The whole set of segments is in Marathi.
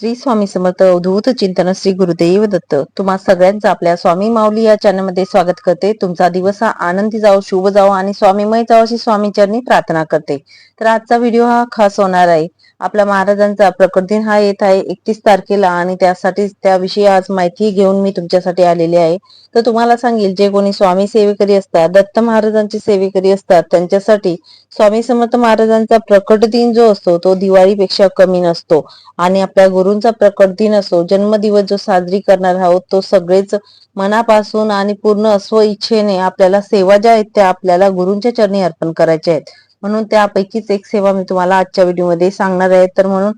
श्री स्वामी समर्थ अवधूत चिंतन श्री गुरुदेव दत्त. तुम्हा सगळ्यांचं आपल्या स्वामी माऊली या चॅनलमध्ये स्वागत करते. तुमचा दिवस हा आनंदी जाओ शुभ जाओ आणि स्वामीमय जाओ अशी स्वामी चरणी प्रार्थना करते. तर आजचा व्हिडिओ हा खास होणार आहे. आपल्या महाराजांचा प्रकट दिन हा येत आहे एकतीस तारखेला आणि त्यासाठी त्याविषयी आज माहिती घेऊन मी तुमच्यासाठी आलेली आहे. तर तुम्हाला सांगेल जे कोणी स्वामी सेवेकरी असतात दत्त महाराजांचे सेवेकरी असतात त्यांच्यासाठी स्वामी समर्थ महाराजांचा प्रकट दिन जो असतो तो दिवाळीपेक्षा कमी नसतो. आणि आपल्या गुरूंचा प्रकट दिन असो जन्मदिवस जो साजरी करणार आहोत तो सगळेच मनापासून आणि पूर्ण स्व इच्छेने आपल्याला सेवा ज्या आहेत त्या आपल्याला गुरूंच्या चरणी अर्पण करायच्या आहेत. म्हणून त्यापैकीच एक सेवा मी तुम्हाला आजच्या व्हिडिओमध्ये सांगणार आहे. तर म्हणून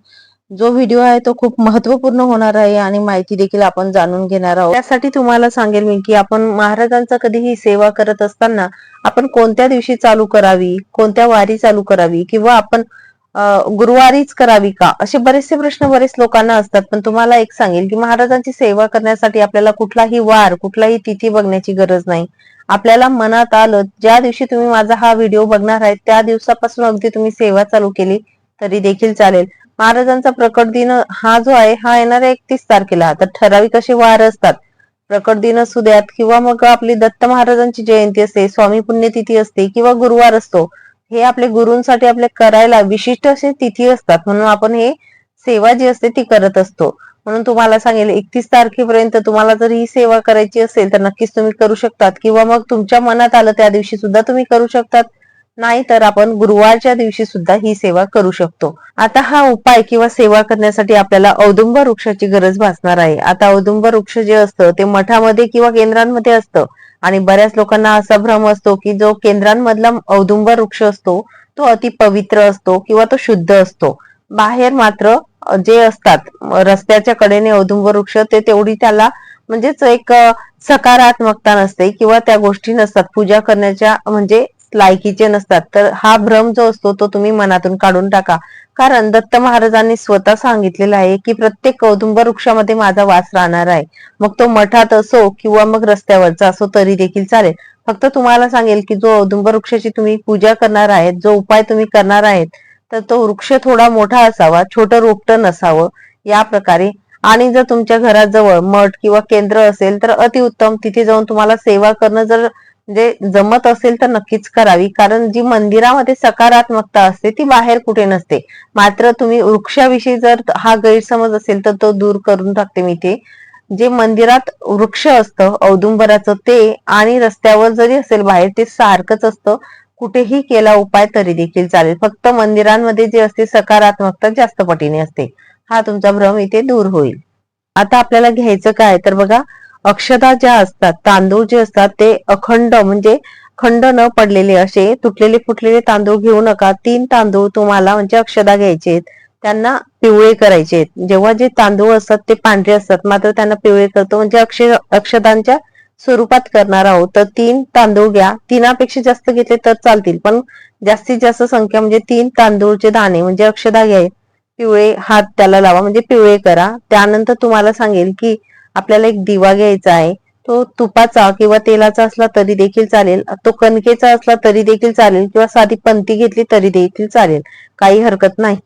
जो व्हिडिओ आहे तो खूप महत्त्वपूर्ण होणार आहे आणि माहिती देखील आपण जाणून घेणार आहोत. त्यासाठी तुम्हाला सांगेल मी की आपण महाराजांचा कधीही सेवा करत असताना आपण कोणत्या दिवशी चालू करावी कोणत्या वारी चालू करावी किंवा आपण गुरुवारीच करावी का? असे बरेचसे प्रश्न बरेच लोकांना असतात. पण तुम्हाला एक सांगेल की महाराजांची सेवा करण्यासाठी आपल्याला कुठलाही वार कुठलाही तिथी बघण्याची गरज नाही. आपल्याला मनात आलं ज्या दिवशी तुम्ही माझा हा व्हिडिओ बघणार आहे त्या दिवसापासून अगदी तुम्ही सेवा चालू केली तरी देखील चालेल. महाराजांचा प्रकट दिन हा जो आहे हा येणाऱ्या एकतीस तारखेला. तर ठराविक असे वार असतात. प्रकट दिन असू द्यात किंवा मग आपली दत्त महाराजांची जयंती असते स्वामी पुण्यतिथी असते किंवा गुरुवार असतो. हे आपले गुरूंसाठी आपले करायला विशिष्ट असे तिथी असतात. म्हणून आपण हे सेवा जी असते ती करत असतो. म्हणून तुम्हाला सांगेल एकतीस तारखेपर्यंत तुम्हाला जर ही सेवा करायची असेल तर नक्कीच तुम्ही करू शकतात. किंवा मग तुमच्या मनात आलं त्या दिवशी सुद्धा तुम्ही करू शकतात. नाही तर आपण गुरुवारच्या दिवशी सुद्धा ही सेवा करू शकतो. आता हा उपाय किंवा सेवा करण्यासाठी आपल्याला औदुंब वृक्षाची गरज भासणार आहे. आता औदुंब वृक्ष जे असतं ते मठामध्ये किंवा केंद्रांमध्ये असतं. आणि बऱ्याच लोकांना असा भ्रम असतो की जो केंद्रांमधला औदुंब वृक्ष असतो तो अति पवित्र असतो किंवा तो शुद्ध असतो. बाहेर मात्र जे असतात रस्त्याच्या कडेने औदुंब वृक्ष ते तेवढी त्याला म्हणजेच एक सकारात्मकता नसते किंवा त्या गोष्टी नसतात. पूजा करण्याच्या म्हणजे लायकीचे नसतात. तर हा भ्रम जो असतो तो तुम्ही मनातून काढून टाका. कारण दत्त महाराजांनी स्वतः सांगितलेलं आहे की प्रत्येक कौदुंब वृक्षामध्ये माझा वास राहणार आहे. मग तो मठात असो किंवा मग रस्त्यावरचा असो तरी देखील चालेल. फक्त तुम्हाला सांगेल की जो औदुंब वृक्षाची तुम्ही पूजा करणार आहेत जो उपाय तुम्ही करणार आहेत तर तो वृक्ष थोडा मोठा असावा छोटं रोपट नसावं या प्रकारे. आणि जर तुमच्या घराजवळ मठ किंवा केंद्र असेल तर अतिउत्तम. तिथे जाऊन तुम्हाला सेवा करणं जर म्हणजे जमत असेल तर नक्कीच करावी. कारण जी मंदिरामध्ये सकारात्मकता असते ती बाहेर कुठे नसते. मात्र तुम्ही वृक्षाविषयी जर हा गैरसमज असेल तर तो दूर करून टाकते मी ते जे मंदिरात वृक्ष असतं औदुंबराचं ते आणि रस्त्यावर जरी असेल बाहेर ते सारखंच असतं. कुठेही केला उपाय तरी देखील चालेल. फक्त मंदिरांमध्ये जे असते सकारात्मकता जास्त पटीने असते. हा तुमचा भ्रम इथे दूर होईल. आता आपल्याला घ्यायचं काय? तर बघा अक्षता ज्या असतात तांदूळ जे असतात ते अखंड म्हणजे खंड न पडलेले असे तुटलेले फुटलेले तांदूळ घेऊ नका. तीन तांदूळ तुम्हाला म्हणजे अक्षदा घ्यायचे त्यांना पिवळे करायचे जेव्हा जे तांदूळ असतात ते पांढरे असतात. मात्र त्यांना पिवळे करतो. म्हणजे अक्ष अक्षदांच्या स्वरूपात करणार आहोत. तर तीन तांदूळ घ्या. तीनापेक्षा जास्त घेतले तर चालतील. पण जास्तीत जास्त संख्या म्हणजे तीन तांदूळचे दाणे. म्हणजे अक्षदा घ्या. पिवळे हात त्याला लावा. म्हणजे पिवळे करा. त्यानंतर तुम्हाला सांगेल की आपल्याला एक दिवा घ्यायचा आहे. तो तुपाचा किंवा तेलाचा असला तरी देखील चालेल. तो कणकेचा असला तरी देखील चालेल किंवा साधी पंती घेतली तरी देखील चालेल. काही हरकत नाही.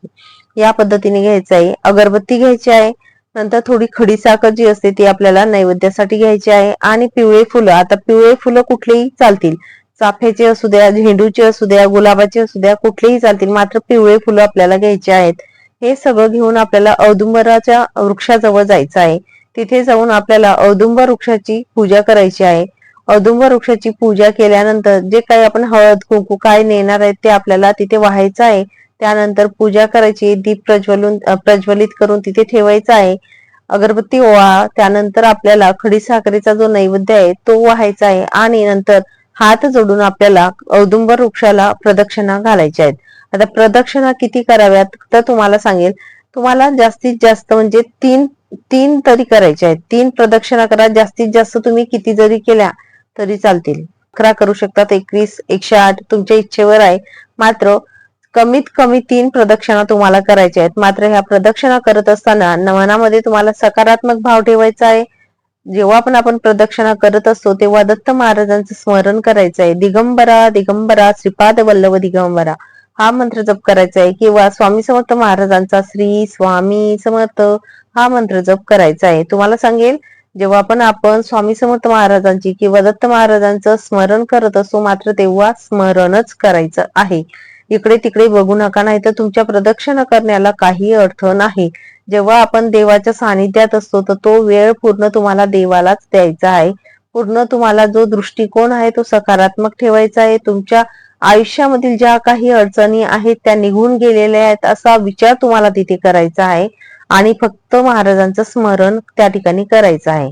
या पद्धतीने घ्यायचं आहे. अगरबत्ती घ्यायची आहे. नंतर थोडी खडी साखर जी असते ती आपल्याला नैवेद्यासाठी घ्यायची आहे. आणि पिवळे फुलं. आता पिवळे फुलं कुठलेही चालतील. चाफ्याचे असू द्या झेंडूचे असू द्या गुलाबाचे असू द्या कुठलेही चालतील. मात्र पिवळे फुलं आपल्याला घ्यायचे आहेत. हे सगळं घेऊन आपल्याला औदुंबराच्या वृक्षाजवळ जायचं आहे. तिथे जाऊन आपल्याला औदुंब वृक्षाची पूजा करायची आहे. औदुंब वृक्षाची पूजा केल्यानंतर जे काही आपण हळद कुंकू काय नेणार आहेत ते आपल्याला तिथे व्हायचं आहे. त्यानंतर पूजा करायची दीप प्रज्वलून प्रज्वलित करून तिथे ठेवायचा आहे. अगरबत्ती ओळा त्यानंतर आपल्याला खडी साखरेचा जो नैवेद्य आहे तो व्हायचा आहे आणि नंतर हात जोडून आपल्याला औदुंब वृक्षाला प्रदक्षिणा घालायच्या आहेत. आता प्रदक्षिणा किती कराव्यात तर तुम्हाला सांगेल. तुम्हाला जास्तीत जास्त म्हणजे तीन तीन तरी करायचे आहेत. तीन प्रदक्षिणा करा. जास्तीत जास्त तुम्ही किती जरी केल्या तरी चालतील. अकरा करू शकतात. एकवीस एकशे आठ तुमच्या इच्छेवर आहे. मात्र कमीत कमी तीन प्रदक्षिणा तुम्हाला करायच्या आहेत. मात्र ह्या प्रदक्षिणा करत असताना मनामध्ये तुम्हाला सकारात्मक भाव ठेवायचा आहे. जेव्हा पण आपण प्रदक्षिणा करत असतो तेव्हा दत्त महाराजांचं स्मरण करायचं आहे. दिगंबरा दिगंबरा श्रीपाद वल्लभ दिगंबरा. हा मंत्र जप करायचा आहे. किंवा स्वामी समर्थ महाराजांचा श्री स्वामी समर्थ हा मंत्र जप करायचा आहे. तुम्हाला सांगेल जेव्हा पण आपण स्वामी समर्थ महाराजांची किंवा दत्त महाराजांचं स्मरण करत असतो मात्र तेव्हा स्मरणच करायचं आहे. इकडे तिकडे बघू नका नाही तर तुमच्या प्रदक्षिणा करण्याला काही अर्थ नाही. जेव्हा आपण देवाच्या सानिध्यात असतो तर तो वेळ पूर्ण तुम्हाला देवालाच द्यायचा आहे. पूर्ण तुम्हाला जो दृष्टिकोन आहे तो सकारात्मक ठेवायचा आहे. तुमच्या आयुष्यामधील ज्या काही अडचणी आहेत त्या निघून गेलेल्या आहेत असा विचार तुम्हाला तिथे करायचा आहे. आणि फक्त महाराजांचं स्मरण त्या ठिकाणी करायचं आहे.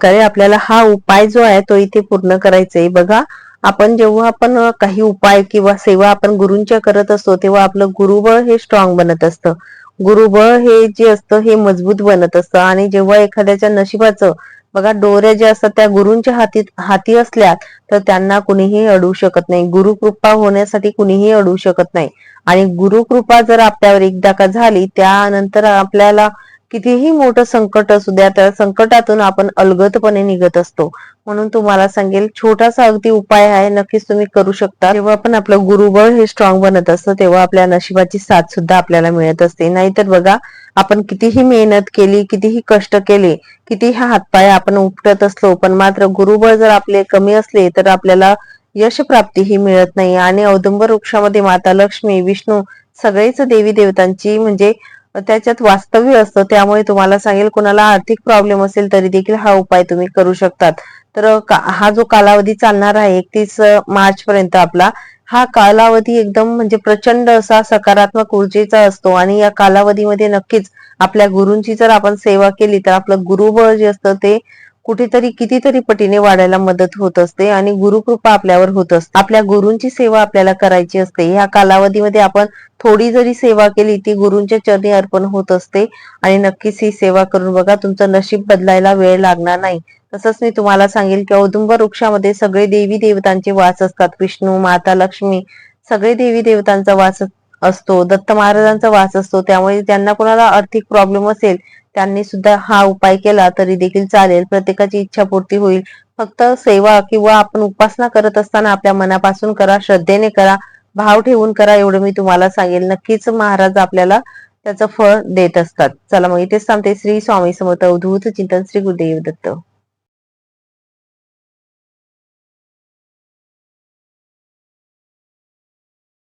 कारण आपल्याला हा उपाय जो आहे तो इथे पूर्ण करायचा आहे. बघा आपण जेव्हा आपण काही उपाय किंवा सेवा आपण गुरूंच्या करत असतो तेव्हा आपलं गुरुबळ हे स्ट्रॉंग बनत असतं. गुरुबळ हे जे असतं हे मजबूत बनत असतं. आणि जेव्हा एखाद्याच्या नशिबाचं बघा डोऱ्या ज्या असतात त्या गुरुंच्या हाती हाती असल्या तर त्यांना कुणीही अडवू शकत नाही. गुरुकृपा होण्यासाठी कुणीही अडवू शकत नाही. आणि गुरुकृपा जर आपल्यावर एकदा का झाली त्यानंतर आपल्याला कितीही मोठं संकट असू द्या त्या संकटातून आपण अलगतपणे निघत असतो. म्हणून तुम्हाला सांगेल छोटासा अगदी उपाय आहे नक्कीच तुम्ही करू शकता. जेव्हा आपण आपलं गुरुबळ हे स्ट्रॉंग बनत असतं तेव्हा आपल्या नशिबाची साथ सुद्धा आपल्याला मिळत असते. नाहीतर बघा आपण कितीही मेहनत केली कितीही कष्ट केले कितीही हातपाय आपण उपटत असलो पण मात्र गुरुबळ जर आपले कमी असले तर आपल्याला यश प्राप्ती ही मिळत नाही. आणि औदुंबर वृक्षामध्ये माता लक्ष्मी विष्णू सगळेच देवी देवतांची म्हणजे त्याच्यात वास्तव्य असतं. त्यामुळे तुम्हाला सांगेल कोणाला आर्थिक प्रॉब्लेम असेल तरी देखील हा उपाय तुम्ही करू शकतात. तर हा जो कालावधी चालणार आहे एकतीस मार्च पर्यंत आपला हा कालावधी एकदम म्हणजे प्रचंड असा सकारात्मक ऊर्जेचा असतो आणि या कालावधीमध्ये नक्कीच आपल्या गुरूंची जर आपण सेवा केली तर आपलं गुरुबळ जे असतं ते कुठेतरी कितीतरी पटीने वाढायला मदत होत असते आणि गुरुकृपा आपल्यावर होत असते. आपल्या गुरूंची सेवा आपल्याला करायची असते. ह्या कालावधीमध्ये आपण थोडी जरी सेवा केली ती गुरूंच्या चरणी अर्पण होत असते आणि नक्कीच ही सेवा करून बघा तुमचं नशीब बदलायला वेळ लागणार नाही. तसंच मी तुम्हाला सांगेल की औदुंब वृक्षामध्ये सगळे देवी देवतांचे वास असतात. विष्णू माता लक्ष्मी सगळे देवी देवतांचा वास असतो. दत्त महाराजांचा वास असतो. त्यामुळे ज्यांना कोणाला आर्थिक प्रॉब्लेम असेल त्यांनी सुद्धा हा उपाय केला तरी देखील चालेल. प्रत्येकाची इच्छा पूर्ती होईल. फक्त सेवा किंवा आपण उपासना करत असताना आपल्या मनापासून करा श्रद्धेने करा भाव ठेवून करा एवढं मी तुम्हाला सांगेल. नक्कीच महाराज आपल्याला त्याचं फळ देत असतात. चला मग इथेच थांबते. श्री स्वामी समर्थ अवधूत चिंतन श्री गुरुदेव दत्त.